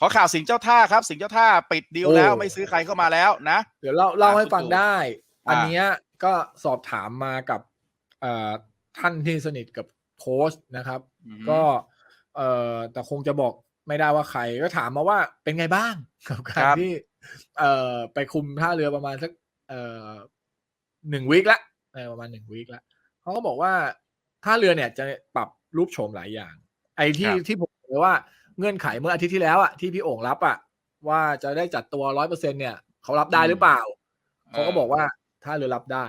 ขอข่าวสิงห์เจ้าท่าครับ สิงห์เจ้าท่าปิดดีลแล้วโอ้ไม่ซื้อใครเข้ามาแล้วนะ เดี๋ยวเล่าเล่าอะให้ฟังคุณตู่ได้อ่าอันเนี้ยก็สอบถามมากับเอ่อท่านที่สนิทกับโค้ชนะครับอืมก็เอ่อแต่คงจะบอกไม่ได้ว่าใครก็ถามมาว่าเป็นไงบ้างกับการครับที่ เอ่อไปคุมท่าเรือประมาณสักเอ่อหนึ่งวีคละเออประมาณหนึ่งวีคละเขาก็บอกว่าท่าเรือเนี่ยจะปรับรูปโฉมหลายอย่าง ไอ้ที่ครับที่ผมบอกว่า เงื่อนไขเมื่ออาทิตย์ที่แล้วอะที่พี่โอ่งรับอะว่าจะได้จัดตัวร้อยเปอร์เซ็นเนี่ยเขารับได้หรือเปล่าเขาก็บอกว่าท่าเรือรับได้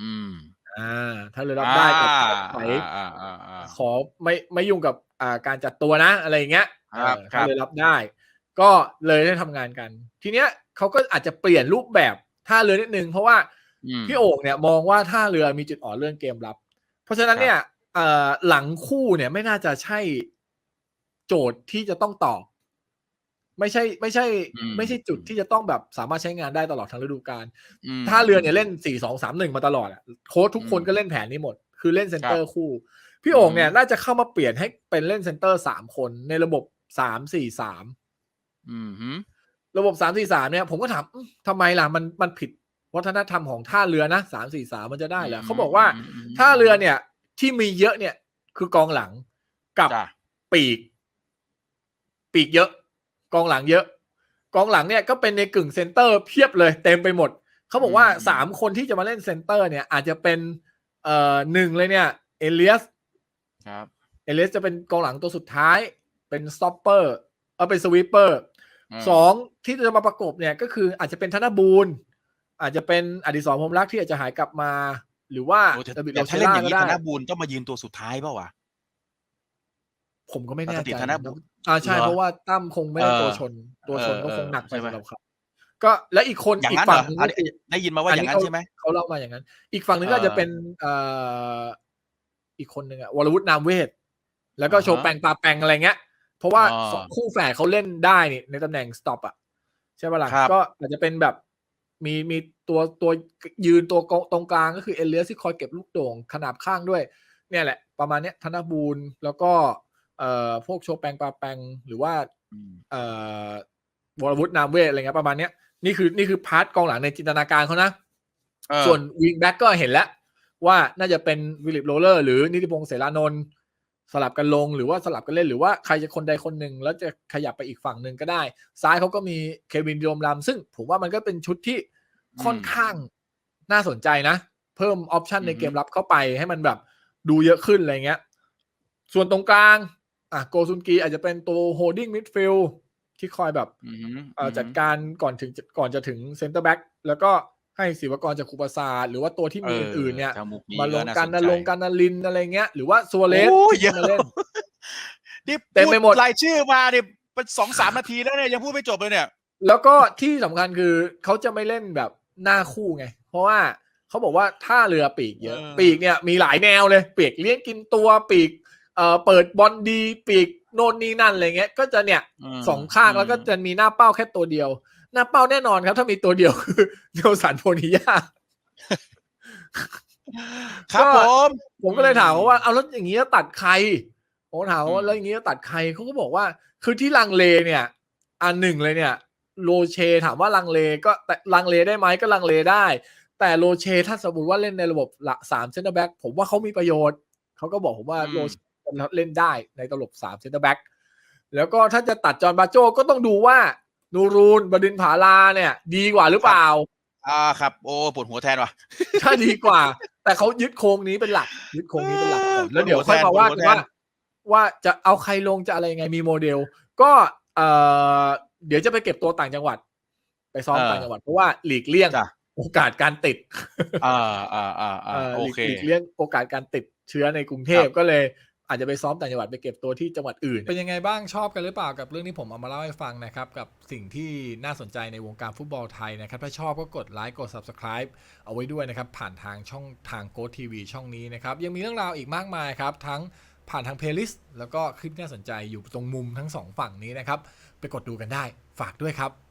อืม อ่าท่าเรือรับได้แต่ขอไหนอ่าอ่าอ่าขอไม่ไม่ยุ่งกับอ่าการจัดตัวนะอะไรอย่างเงี้ยครับเออครับท่าเรือรับได้ ก็เลยได้ทำงานกัน ทีเนี้ยเขาก็อาจจะเปลี่ยนรูปแบบท่าเรือนิดนึงเพราะว่าอืมพี่โอ่งเนี่ยมองว่าท่าเรือมีจุดอ่อนเรื่องเกมรับ เพราะฉะนั้นเนี่ยเอ่อหลังคู่เนี่ยไม่น่าจะใช่ โจทย์ที่จะต้องตอบ ไม่ใช่ ไม่ใช่อืมไม่ใช่จุดที่จะต้องแบบสามารถใช้งานได้ตลอดทั้งฤดูกาลมท่าเรือเนี่ยเล่นสี่สองสามหนึ่งมาตลอดอะโค้ชทุกคนอืมก็เล่นแผนนี้หมด คือเล่นเซนเตอครัร์บคู่ พี่โอ่งเนี่ยอืมน่าจะเข้ามาเปลี่ยนให้เป็นเล่นเซนเตอร์สามคนในระบบสามสี่สามอืมฮึระบบสามสี่สามเนี่ย ผมก็ถามอื้อทำไมล่ะมันมันผิดวัฒนธรรมของท่าเรือนะสามสี่สามมันจะได้เหรอเขาบอกว่ามท่าเรือเนี่ย ที่มีเยอะเนี่ยคือกองหลังกับจ้ะปีก ปีกเยอะ กองหลังเยอะ กองหลังเนี่ยก็เป็นในกึ่งเซนเตอร์เพียบเลยเต็มไปหมด เขาบอกว่าสามคนที่จะมาเล่นเซนเตอร์เนี่ย อาจจะเป็นเอ่อหนึ่งเลยเนี่ย เอเลียสครับเอเลียสจะเป็นกองหลังตัวสุดท้าย เป็นสต็อปเปอร์เออเป็นสวีปเปอร์มสองที่จะมาประกบเนี่ยก็คืออาจจะเป็นธนบูรณ์อาจจะเป็นอดิศรพรหมรักที่อาจจะหายกลับมา หรือว่าโอ้แต่ดาวิดแต่โรเชถ้าเล่นล่าอย่างก็นี้ได้ธนบูรณ์ต้องมายืนตัวสุดท้ายเปล่าวะ ผมก็ไม่แน่ปกติใจธนบุญอ่าใช่เหรอเพราะว่าตั้มคงไม่ได้เออตัวชน ตัวชนเออก็คงหนักไปใช่ไหมสำหรับเขาก็และอีกคนอย่างอีกนั้นฝั่เหงรอหนึงอันก็นี้คือได้ยินมาว่าอันอย่านี้งนั้นเขาใช่ไหมเขาเล่ามาอย่างนั้น อีกฝั่งหนึ่งก็เอออาจจะเป็นเอ่ออีกคนหนึ่งอะวรวุฒินามเวทแล้วก็อ่าฮะโชว์แปงปาแปงอะไรเงี้ย เพราะว่าอ่าสองคู่แฝดเขาเล่นได้นี่ในตำแหน่งสต็อปอะใช่ปะล่ะครับก็อาจจะเป็นแบบมีมีตัวตัวยืนตัวตรงกลางก็คือเอเลียสที่คอยเก็บลูกโด่งขนาบข้างด้วย เนี่ยแหละ ประมาณเนี้ยธนบูรณ์แล้วก็ เอ่อพวกโชว์แปงปาแปงหรือว่าอืมเอ่อวรวุฒินามเวทอะไรเงี้ยประมาณเนี้ยนี่คือนี่คือพาร์ทกองหลังในจินตนาการเขานะเออส่วนวิงแบ็กก็เห็นแล้ว ว่าน่าจะเป็นวิลิปโรเลอร์หรือนิติพงศ์เสรานนท์สลับกันลงหรือว่าสลับกันเล่นหรือว่าใครจะคนใดคนหนึ่งแล้วจะขยับไปอีกฝั่งหนึ่งก็ได้ ซ้ายเขาก็มีเควินดิโอมลำซึ่งผมว่ามันก็เป็นชุดที่ค่อนข้างน่าสนใจนะ เพิ่มออปชันในเกมรับเข้าไปให้มันแบบดูเยอะขึ้นอะไรเงี้ย ส่วนตรงกลาง อะโกซุนกีอาจจะเป็นตัวโฮดดิ้งมิดฟิลที่คอยแบบอืมฮึเอ่อจัดการก่อนถึงก่อนจะถึงเซนเตอร์แบ็กแล้วก็ให้ศิวกรจากคูปาซาร์หรือว่าตัวที่มีอื่นๆเนี่ยถ้มุกมาลงน่กันสนะใจลงกันนาลินอะไรเงี้ย หรือว่าซัวเรสโอ้ยที่มาเล่นนี่เต็มไปหมดรายชื่อมาเนี่ยเป็นสองสามนาทีแล้วเนี่ยยังพูดไม่จบเลยเนี่ย แล้วก็ที่สำคัญคือเขาจะไม่เล่นแบบหน้าคู่ไง เพราะว่าเขาบอกว่าท่าเรือปีกเยอะเออปีกเนี่ยมีหลายแนวเลย ปีกเลี้ยงกินตัวปีก เอ่อเปิดบอลดีปีกโน่นนี่นั่นอะไรเงี้ย ก็จะเนี่ยมสองข้างแล้วก็จะมีหน้าเป้าแค่ตัวเดียว หน้าเป้าแน่นอนครับ ถ้ามีตัวเดียวคือเดลสันโพนิยาครับก็ผมผมก็เลยถามเขาว่าเอาแล้วอย่างนี้จะตัดใครผมถามอืว่ามแล้วอย่างนี้จะตัดใครเขาก็บอกว่า คือที่ลังเลเนี่ย อันหนึ่งเลยเนี่ยโลเช ถามว่าลังเลก็แต่ลังเลได้ไหมก็ลังเลได้ แต่โลเช ถ้าสมมติว่าเล่นในระบบละสามเซนเตอร์แบ็กผมว่าเขามีประโยชน์เขาก็บอกผมว่าอืมโลเช เล่นได้ในระบบสามเซนเตอร์แบ็กแล้วก็ถ้าจะตัดจอห์นบาโจก็ต้องดูว่า นูรูนบดินผาลาเนี่ย ดีกว่าหรือเปล่า อ่าครับ โอ้ปวดหัวแทนว่ะถ้าดีกว่า แต่เขายึดโครงนี้เป็นหลัก ยึดโครงนี้เป็นหลักก่อนแล้วเดี๋ยวค่อยมาว่ากันว่า ว่าจะเอาใครลงจะอะไรยังไงมีโมเดล ก็เอ่อเดี๋ยวจะไปเก็บตัวต่างจังหวัด ไปซ้อมเออต่างจังหวัดเพราะว่าหลีกเลี่ยงจ้ะโอกาสการติด อ่าอ่าอ่าอ่าเอ่อโอหลีกเคหลีกเลี่ยงโอกาสการติดเชื้อในกรุงเทพครับก็เลย อาจจะไปซ้อมต่างจังหวัดไปเก็บตัวที่จังหวัดอื่น เป็นยังไงบ้างชอบกันหรือเปล่ากับเรื่องที่ผมเอามาเล่าให้ฟังนะครับ กับสิ่งที่น่าสนใจในวงการฟุตบอลไทยนะครับ ถ้าชอบก็กดไลค์กด Subscribe เอาไว้ด้วยนะครับ ผ่านทางช่องทางโกทีวีช่องนี้นะครับ ยังมีเรื่องราวอีกมากมายครับ ทั้งผ่านทางเพลย์ลิสต์แล้วก็คลิปน่าสนใจอยู่ตรงมุมทั้งสองฝั่งนี้นะครับไปกดดูกันได้ฝากด้วยครับ